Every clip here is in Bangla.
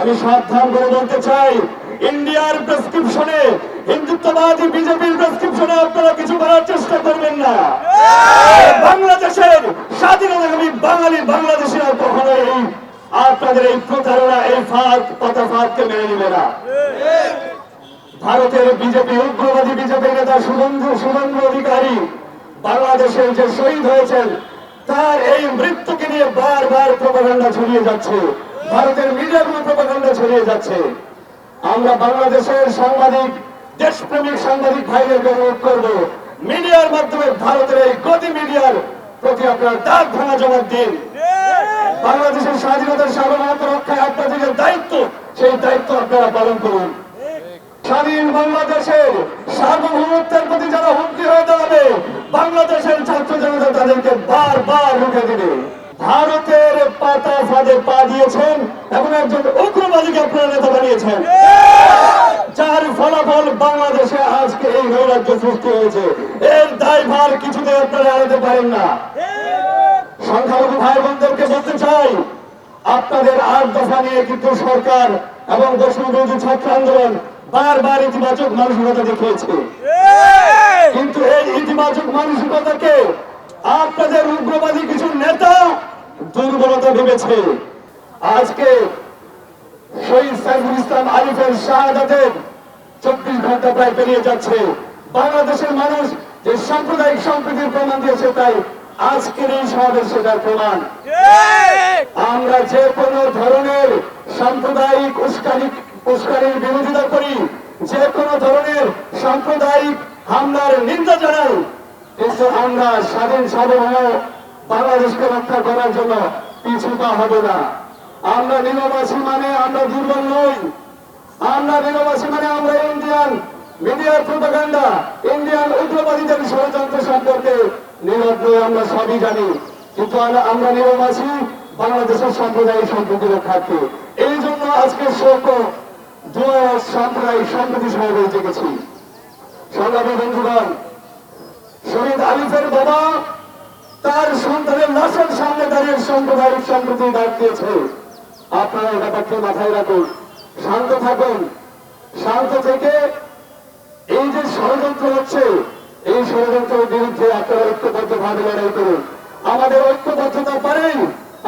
আমি সাবধান করে বলতে চাই, ইন্ডিয়ার প্রেসক্রিপশনে হিন্দুত্ববাদী বিজেপির প্রেসক্রিপশনে আপনারা কিছু করার চেষ্টা করবেন না। বাংলাদেশের স্বাধীনতাকামী বাঙালি বাংলাদেশিরা কখনো এই আপনাদের এই প্রতারণা, এই ফাঁদ পাতা ফাঁদকে মেনে নেবে না। ভারতের বিজেপি, উগ্রবাদী বিজেপি নেতা শুভেন্দু শুভেন্দু অধিকারী বাংলাদেশের যে শহীদ হয়েছেন, তার এই মৃত্যুকে নিয়ে বারবার প্রপাগান্ডা ছড়িয়ে যাচ্ছে। ভারতের মিডিয়াগুলো প্রপাগান্ডা ছড়িয়ে যাচ্ছে। আমরা বাংলাদেশের সাংবাদিক, দেশপ্রেমিক সাংবাদিক ভাইদেরকে অনুরোধ করব মিডিয়ার মাধ্যমে ভারতের এই গতি মিডিয়ার প্রতি আপনার দাগ ভাঙা জবাব দিন। বাংলাদেশের স্বাধীনতার সার্বভৌমত্ব রক্ষায় আপনাদের দায়িত্ব, সেই দায়িত্ব আপনারা পালন করুন। স্বাধীন বাংলাদেশের সার্বভৌমত্বের প্রতি যারা হুমকি হয়ে দাঁড়াবে, বাংলাদেশের ছাত্র জনতা তাদেরকে বারবার রুখে দেবে। ফাঁদে দিয়েছেন এবং একজন উগ্রবাদীকে আপনারা নেতা বানিয়েছেন। যার ফলাফল বাংলাদেশে আজকে এই নৈরাজ্য সৃষ্টি হয়েছে। এর দায়ভার কিছুতে আপনারা এড়াতে পারেন না। সংখ্যালঘু ভাই বোনদেরকে বলতে চাই, আপনাদের আট দফা নিয়ে কিন্তু সরকার এবং বৈষ্ণবী ছাত্র আন্দোলন বারবার ইতিবাচক মানসিকতা দেখিয়েছে। কিন্তু এই ইতিবাচক মানসিকতাকে আপনাদের উগ্রবাদী কিছু নেতা দুর্বলতা ভেবেছে। আজকে শহীদ সাইফুল ইসলাম আরিফের শাহাদাতের চব্বিশ ঘণ্টা প্রায় পেরিয়ে যাচ্ছে। বাংলাদেশের মানুষ যে সাম্প্রদায়িক সম্প্রীতির প্রমাণ দিয়েছে তাই আজকের এই সমাবেশ সেটার প্রমাণ। আমরা যে কোনো ধরনের সাম্প্রদায়িক উস্কানি উস্কানির বিরোধিতা করি, যে কোনো ধরনের সাম্প্রদায়িক হামলার নিন্দা জানাই, কিন্তু আমরা স্বাধীন সার্বভৌম বাংলাদেশকে রক্ষা করার জন্য পিছু পা হবে না। আমরা নিরবাসী মানে আমরা দুর্বল নই। আমরা নিরবাসী মানে আমরা ইন্ডিয়ান মিডিয়ার প্রোপাগান্ডা, ইন্ডিয়ান উগ্রবাদীদের ষড়যন্ত্র সম্পর্কে নীরব নই, আমরা সবই জানি। কিন্তু আমরা- নিরবাসী বাংলাদেশের সাম্প্রদায়িক সম্প্রীতি রক্ষার্থে। এই জন্য আজকে শোক দোয়া সাম্প্রদায়িক সম্প্রীতি সমাবেশ ডেকেছি সংগ্রামী বন্ধুগণ, শহীদ আলিফের বাবা তার সন্তানের লাশের সামনে দাঁড়িয়ে সাম্প্রদায়িক সম্প্রীতি ডাক দিয়েছে। আপনারা এই ব্যাপারটি মাথায় রাখুন। শান্ত থাকুন। শান্ত থেকে এই যে ষড়যন্ত্র হচ্ছে, এই ষড়যন্ত্রের বিরুদ্ধে আপনারা ঐক্যবদ্ধ ভাবে লড়াই করুন। আমাদের ঐক্যবদ্ধতা পারে,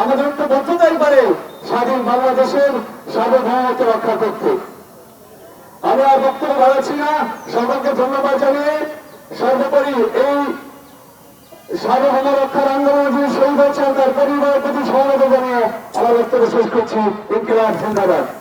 আমাদের ঐক্যবদ্ধতাই পারে স্বাধীন বাংলাদেশের সার্বভৌমত্ব রক্ষা করতে। আমরা বক্তব্য বাড়াচ্ছি না। সকলকে ধন্যবাদ জানিয়ে সর্বোপরি এই সার্বভৌম রক্ষার আন্দোলনে যিনি শহীদ হয়েছেন, তার পরিবারের প্রতি সহমত জানিয়ে আমার বক্তব্য শেষ করছি। ইনকিলাব, জিন্দাবাদ।